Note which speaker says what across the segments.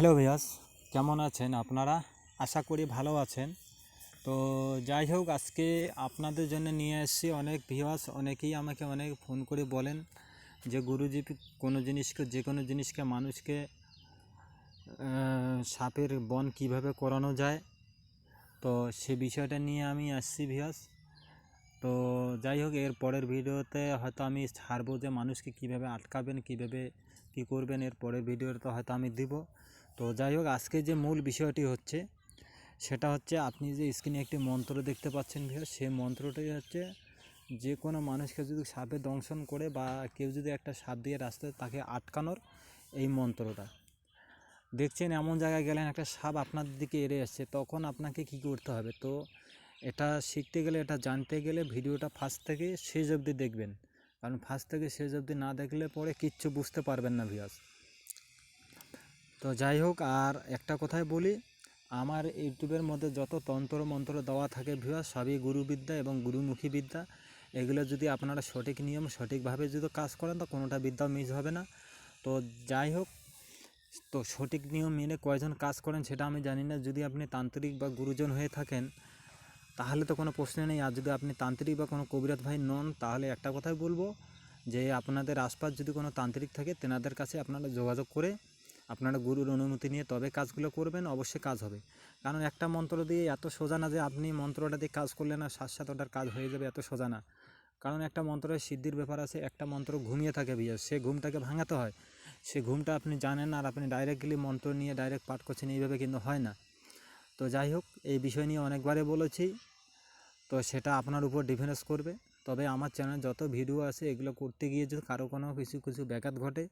Speaker 1: Hello ভিয়াস কেমন আছেন আপনারা? আশা করি ভালো আছেন। তো যাই হোক, আজকে আপনাদের জন্য নিয়ে এসেছি অনেক ভিওয়াস অনেকেই আমাকে অনেক ফোন করে বলেন যে, গুরুজি, কোনো জিনিসকে, যে কোনো জিনিসকে মানুষকে সাপের বন কীভাবে করানো যায়? তো সে বিষয়টা নিয়ে আমি আসছি ভিয়াস তো যাই হোক, এর পরের ভিডিওতে হয়তো আমি ছাড়বো যে, মানুষকে কীভাবে আটকাবেন, কীভাবে কি করবেন, এর পরের ভিডিওতে হয়তো আমি দিব। তো যাই হোক আজকে যে মূল বিষয়টি হচ্ছে, সেটা হচ্ছে আপনি যে স্ক্রিনে একটি মন্ত্র দেখতে পাচ্ছেন ভিউ সেই মন্ত্রটি হচ্ছে যে কোনো মানুষকে যদি সাপে দংশন করে বা কেউ যদি একটা সাপ দিয়ে রাস্তায় তাকে আটকানোর এই মন্ত্রটা। দেখছেন, এমন জায়গায় গেলেন, একটা সাপ আপনার দিকে এড়ে আসছে, তখন আপনাকে কি করতে হবে? তো এটা শিখতে গেলে, এটা জানতে গেলে ভিডিওটা ফার্স্ট থেকে শেষ অবধি দেখবেন। কারণ ফার্স্ট থেকে শেষ অবধি না দেখলে পরে কিচ্ছু বুঝতে পারবেন না ভিউয়ার্স। তো যাই হোক, আর একটা কথাই বলি, আমার ইউটিউবের মধ্যে যত তন্ত্র মন্ত্র দেওয়া থাকে ভিউয়ার্স সবই গুরুবিদ্যা এবং গুরুমুখী বিদ্যা। এগুলো যদি আপনারা সঠিক নিয়ম, সঠিকভাবে যদি কাজ করেন, তো কোনোটা বিদ্যা মিস হবে না। তো যাই হোক, তো সঠিক নিয়ম মেনে কয়জন কাজ করেন সেটা আমি জানি না। যদি আপনি তান্ত্রিক বা গুরুজন হয়ে থাকেন, তাহলে তো কোনো প্রশ্ন নেই। আর যদি আপনি তান্ত্রিক বা কোনো কবিরাত ভাই নন, তাহলে একটা কথাই বলব যে, আপনাদের আশপাশ যদি কোনো তান্ত্রিক থাকে, তেনাদের কাছে আপনারা যোগাযোগ করে আপনারা গুরুর অনুমতি নিয়ে তবে কাজগুলো করবেন, অবশ্যই কাজ হবে। কারণ একটা মন্ত্র দিয়ে এত সোজা না যে আপনি মন্ত্রটা দিয়ে কাজ করলে না সাত সাত ওটার কাজ হয়ে যাবে, এত সোজা না। কারণ একটা মন্ত্রের সিদ্ধির ব্যাপার আছে, একটা মন্ত্র ঘুমিয়ে থাকে বিয়ে সে ঘুমটাকে ভাঙাতে হয়। সে ঘুমটা আপনি জানেন আর আপনি ডাইরেক্টলি মন্ত্র নিয়ে ডাইরেক্ট পাঠ করছেন, এইভাবে কিন্তু হয় না। তো যাই হোক, এই বিষয় নিয়ে অনেকবারে বলেছি। তো সেটা আপনার উপর ডিফেন্স করবে। তবে আমার চ্যানেল যত ভিডিও আছে এগুলো করতে গিয়ে যদি কারও কোনো কিছু কিছু ব্যাঘাত ঘটে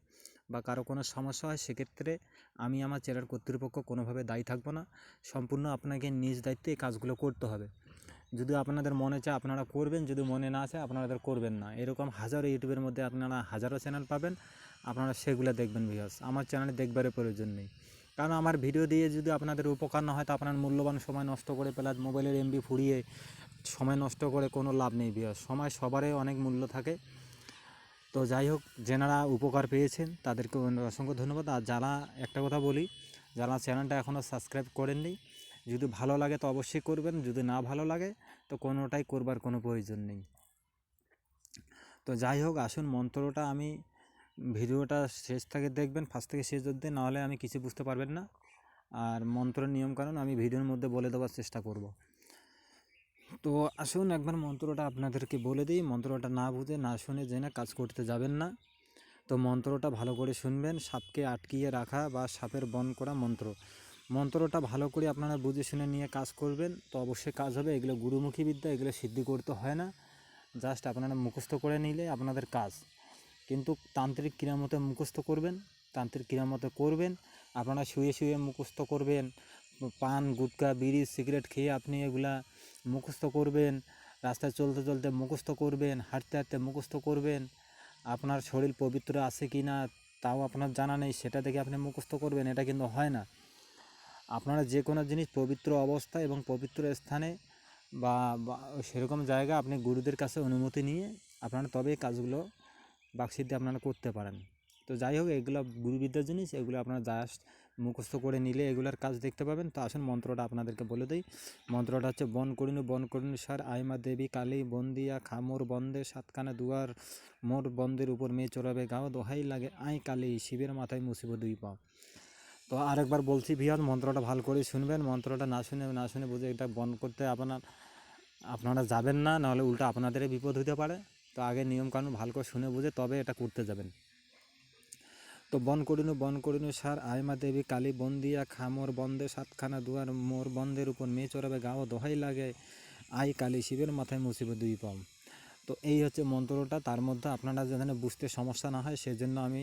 Speaker 1: বা কারও কোনো সমস্যা হয়, সেক্ষেত্রে আমি আমার চ্যানেল কর্তৃপক্ষ কোনোভাবে দায়ী থাকব না। সম্পূর্ণ আপনাকে নিজ দায়িত্বে এই কাজগুলো করতে হবে। যদি আপনাদের মনে চায় আপনারা করবেন, যদি মনে না চায় আপনারা করবেন না। এরকম হাজারো ইউটিউবের মধ্যে আপনারা হাজারো চ্যানেল পাবেন, আপনারা সেগুলো দেখবেন ভিউয়ার্স আমার চ্যানেলে দেখবারের প্রয়োজন নেই। কারণ আমার ভিডিও দিয়ে যদি আপনাদের উপকার না হয়, তো আপনার মূল্যবান সময় নষ্ট করে প্লাস মোবাইলের এমবি ফুরিয়ে সময় নষ্ট করে কোনো লাভ নেই ভিউয়ার্স সময় সবারই অনেক মূল্য থাকে। তো যাই হোক, যেনারা উপকার পেয়েছেন, তাদেরকে অসংখ্য ধন্যবাদ। আর যারা একটা কথা বলি, যারা চ্যানেলটা এখনও সাবস্ক্রাইব করেননি, যদি ভালো লাগে তো অবশ্যই করবেন, যদি না ভালো লাগে, তো কোনোটাই করবার কোনো প্রয়োজন নেই। তো যাই হোক, আসুন মন্ত্রটা আমি, ভিডিওটা শেষ থেকে দেখবেন, ফার্স্ট থেকে শেষ অবধি, নাহলে আমি কিছু বুঝতে পারবেন না। আর মন্ত্রের নিয়মকানুন আমি ভিডিওর মধ্যে বলে দেওয়ার চেষ্টা করব। তো আসুন একবার মন্ত্রটা আপনাদেরকে বলে দিই। মন্ত্রটা না বুঝে, না শুনে জেনে কাজ করতে যাবেন না। তো মন্ত্রটা ভালো করে শুনবেন, সাপকে আটকিয়ে রাখা বা সাপের বন করা মন্ত্র। মন্ত্রটা ভালো করে আপনারা বুঝে শুনে নিয়ে কাজ করবেন। তো অবশ্যই কাজ হবে, এগুলো গুরুমুখী বিদ্যা, এগুলো সিদ্ধি করতে হয় না। জাস্ট আপনারা মুখস্থ করে নিলে আপনাদের কাজ। কিন্তু তান্ত্রিক ক্রিয়ামতে মুখস্থ করবেন, তান্ত্রিক ক্রিয়ামতে করবেন, আপনারা শুয়ে শুয়ে মুখস্থ করবেন। পান, গুটকা, বিড়ি, সিগারেট খেয়ে আপনি এগুলা মুখস্থ করবেন, রাস্তায় চলতে চলতে মুখস্থ করবেন, হাঁটতে হাঁটতে মুখস্থ করবেন, আপনার শরীর পবিত্র আছে কি না তাও আপনার জানা নেই, সেটা দেখে আপনি মুখস্থ করবেন, এটা কিন্তু হয় না। আপনারা যে কোনো জিনিস পবিত্র অবস্থা এবং পবিত্র স্থানে বা সেরকম জায়গা আপনি গুরুদের কাছে অনুমতি নিয়ে আপনারা তবে কাজগুলো বাকসিদ্ধি আপনারা করতে পারেন। তো যাই হোক, এগুলো গুরুবিদ্যার জিনিস, এগুলো আপনারা জাস্ট মুখস্থ করে নিলে এগুলার কাজ দেখতে পাবেন। তো আসুন মন্ত্রটা আপনাদেরকে বলে দিই। মন্ত্রটা হচ্ছে, বন করিনু বন করিনু সার, আইমা দেবী কালী বন্দিয়া খামোর বন্দে, সাতখানা দুয়ার মোর বন্দের উপর মেয়ে চড়াবে গাও, দোহাই লাগে আই কালী, শিবের মাথায় মুসিব দুই পাও। তো আরেকবার বলছি ভিয়ার মন্ত্রটা ভালো করে শুনবেন। মন্ত্রটা না শুনে না শুনে বুঝে এটা বন্ধ করতে আপনার, আপনারা যাবেন না, নাহলে উল্টা আপনাদেরই বিপদ হতে পারে। তো আগে নিয়মকানুন ভালো করে শুনে বুঝে তবে এটা করতে যাবেন। তো বন করিনু বন করিনু সার, আইমা দেবী কালী বন্দিয়া, খামোর বন্দে, সাতখানা দুয়ার, মোর বন্দের উপর মেয়ে চড়াবে, গাও দোহাই লাগে, আই কালী শিবের মাথায় মুসিবে দুই পাম। তো এই হচ্ছে মন্ত্রটা, তার মধ্যে আপনারা যেখানে বুঝতে সমস্যা না হয়, সেজন্য আমি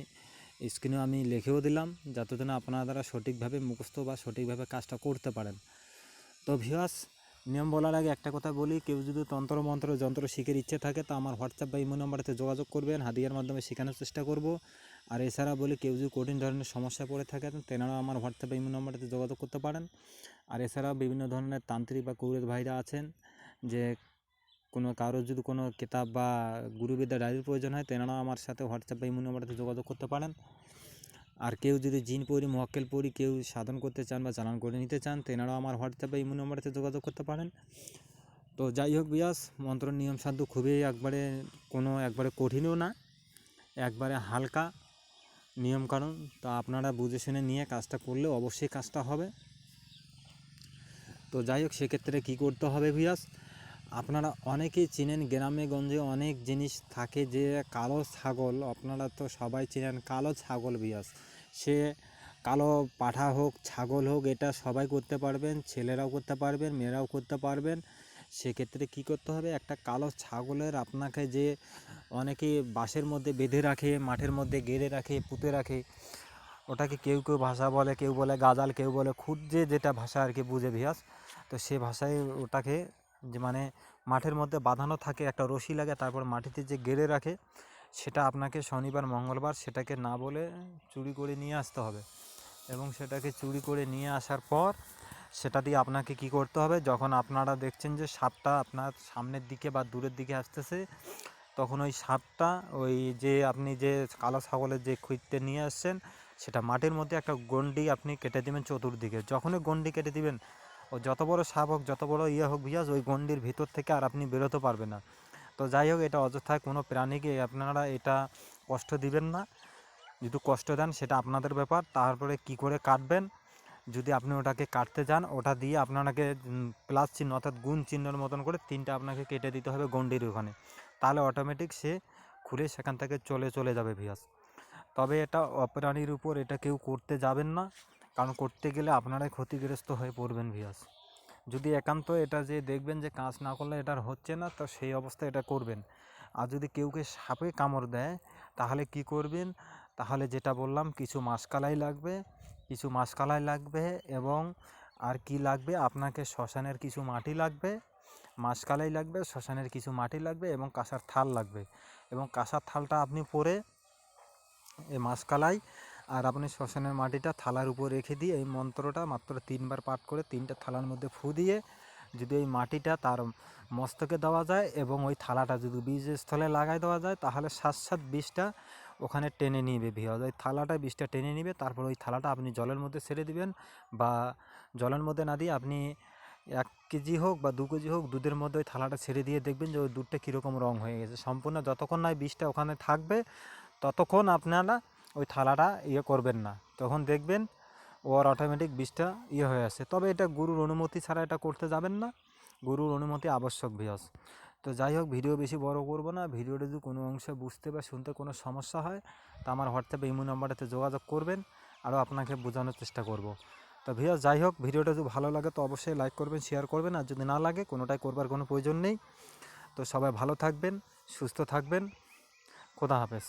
Speaker 1: স্ক্রিনে আমি লিখেও দিলাম, যাতে যেন আপনারা সঠিকভাবে মুখস্থ বা সঠিকভাবে কাজটা করতে পারেন। তো ভিওয়াস নিয়ম বলার আগে একটা কথা বলি, কেউ যদি তন্ত্র, মন্ত্র, যন্ত্র শিখের ইচ্ছে থাকে, তো আমার হোয়াটসঅ্যাপ বা ইমো নাম্বারতে যোগাযোগ করবেন, হাদিয়ার মাধ্যমে শেখানোর চেষ্টা করব। আর এছাড়া বলে কেউ যদি কঠিন ধরনের সমস্যা পড়ে থাকেন তেনারাও আমার হোয়াটসঅ্যাপ বা ইমো নাম্বারতে যোগাযোগ করতে পারেন। আর এছাড়াও বিভিন্ন ধরনের তান্ত্রিক বা কৌরেদ ভাইরা আছেন, যে কোনো কারোর যদি কোনো কিতাব বা গুরুবিদ্যা ডায়েরির প্রয়োজন হয় তেনারাও আমার সাথে হোয়াটসঅ্যাপ বা ইমো নাম্বারতে যোগাযোগ করতে পারেন। আর কেউ যদি জিন পড়ি মক্কেল পড়ি কেউ সাধন করতে চান বা চালান করে নিতে চান তেনারাও আমার হোয়াটসঅ্যাপে ইমো নম্বরেতে যোগাযোগ করতে পারেন। তো যাই হোক বিয়াস, মন্ত্র নিয়ম সাধ্য খুবই একবারে কোনো একবারে কঠিনও না, একবারে হালকা। নিয়মকানুন, তা আপনারা বুঝে শুনে নিয়ে কাজটা করলে অবশ্যই কাজটা হবে। তো যাই হোক, সেক্ষেত্রে কী করতে হবে ভিয়াস আপনারা অনেকেই চেনেন, গ্রামে, গঞ্জে অনেক জিনিস থাকে যে কালো ছাগল, আপনারা তো সবাই চেনেন কালো ছাগল বিয়াস সে কালো পাঠা হোক, ছাগল হোক, এটা সবাই করতে পারবেন, ছেলেরাও করতে পারবেন, মেয়েরাও করতে পারবেন। সেক্ষেত্রে কী করতে হবে? একটা কালো ছাগলের আপনাকে যে অনেকে বাঁশের মধ্যে বেঁধে রাখে, মাঠের মধ্যে গেড়ে রাখে, পুঁতে রাখে। ওটাকে কেউ কেউ ভাষা বলে, কেউ বলে গাজাল, কেউ বলে খুদ যে যেটা ভাষা আর কি বুঝে ভিয়াস। তো সে ভাষায় ওটাকে যে মানে মাঠের মধ্যে বাঁধানো থাকে, একটা রশি লাগে, তারপর মাটিতে যে গেড়ে রাখে, সেটা আপনাকে শনিবার, মঙ্গলবার সেটাকে না বলে চুরি করে নিয়ে আসতে হবে। এবং সেটাকে চুরি করে নিয়ে আসার পর সেটা দিয়ে আপনাকে কি করতে হবে? যখন আপনারা দেখছেন যে সাপটা আপনার সামনের দিকে বা দূরের দিকে আসতেছে তখন ওই সাপটা, ওই যে আপনি যে কালো ছাগলের যে খুঁজতে নিয়ে আসছেন, সেটা মাটির মধ্যে একটা গন্ডি আপনি কেটে দিবেন চতুর্দিকে। যখনই গন্ডি কেটে দিবেন, ও যত বড় সাপ হোক, যত বড় ইয়ে হোক ভিয়াস, ওই গন্ডির ভিতর থেকে আর আপনি বেরোতে পারবেন না। তো যাই হোক, এটা অযথায় কোনো প্রাণীকে আপনারা এটা কষ্ট দিবেন না। যদি কষ্ট দেন, সেটা আপনাদের ব্যাপার। তারপরে কি করে কাটবেন? যদি আপনি ওটাকে কাটতে যান, ওটা দিয়ে আপনাকে প্লাস চিহ্ন অর্থাৎ গুণ চিহ্নের মতন করে তিনটা আপনাকে কেটে দিতে হবে গন্ডির ওখানে। তাহলে অটোমেটিক সে খুলে সেখান থেকে চলে চলে যাবে ভিয়াস তবে এটা অপ্রাণীর উপর এটা কেউ করতে যাবেন না, কারণ করতে গেলে আপনারাই ক্ষতিগ্রস্ত হয়ে পড়বেন ভিয়াস যদি একান্ত এটা যে দেখবেন যে কাজ না করলে এটার হচ্ছে না, তো সেই অবস্থায় এটা করবেন। আর যদি কেউকে সাপে কামড় দেয়, তাহলে কি করবেন? তাহলে যেটা বললাম, কিছু মাসকালাই লাগবে, কিছু মাসকালাই লাগবে এবং আর কি লাগবে? আপনাকে শ্মশানের কিছু মাটি লাগবে মাসকালাই লাগবে, শ্মশানের কিছু মাটি লাগবে এবং কাঁসার থাল লাগবে। এবং কাঁসার থালটা আপনি পরে এই মাসকালাই আর আপনি শ্মশানের মাটিটা থালার উপর রেখে দিয়ে এই মন্ত্রটা মাত্র তিনবার পাঠ করে তিনটা থালার মধ্যে ফু দিয়ে যদি ওই মাটিটা তার মস্তকে দেওয়া যায় এবং ওই থালাটা যদি বীজের স্থলে লাগাই দেওয়া যায়, তাহলে সাত সাত বিষটা ওখানে টেনে নিবে ভিওজ ওই থালাটা বিষটা টেনে নিবে, তারপর ওই থালাটা আপনি জলের মধ্যে ছেড়ে দিবেন বা জলের মধ্যে না দিয়ে আপনি এক কেজি হোক বা দু কেজি হোক, দুধের মধ্যে ওই থালাটা ছেড়ে দিয়ে দেখবেন যে ওই দুধটা কীরকম রং হয়ে গেছে। সম্পূর্ণ যতক্ষণ না বিষটা ওখানে থাকবে, ততক্ষণ আপনারা ওই থালাটা ইয়ে করবেন না। তখন দেখবেন ওর অটোমেটিক বিষটা ইয়ে হয়ে আসে। তবে এটা গুরুর অনুমতি ছাড়া এটা করতে যাবেন না। গুরুর অনুমতি আবশ্যক ভিয়স তো যাই হোক, ভিডিও বেশি বড় করব না। ভিডিওটা যদি কোনো অংশে বুঝতে বা শুনতে কোনো সমস্যা হয়, তা আমার হোয়াটসঅ্যাপে ইমো নাম্বারটাতে যোগাযোগ করবেন। আরও আপনাকে বোঝানোর চেষ্টা করব। তো ভিয়া যাই হোক, ভিডিওটা যদি ভালো লাগে তো অবশ্যই লাইক করবেন শেয়ার করবেন, আর যদি না লাগে, কোনোটাই করবার কোনো প্রয়োজন নেই। তো সবাই ভালো থাকবেন, সুস্থ থাকবেন। খোদা হাফেজ।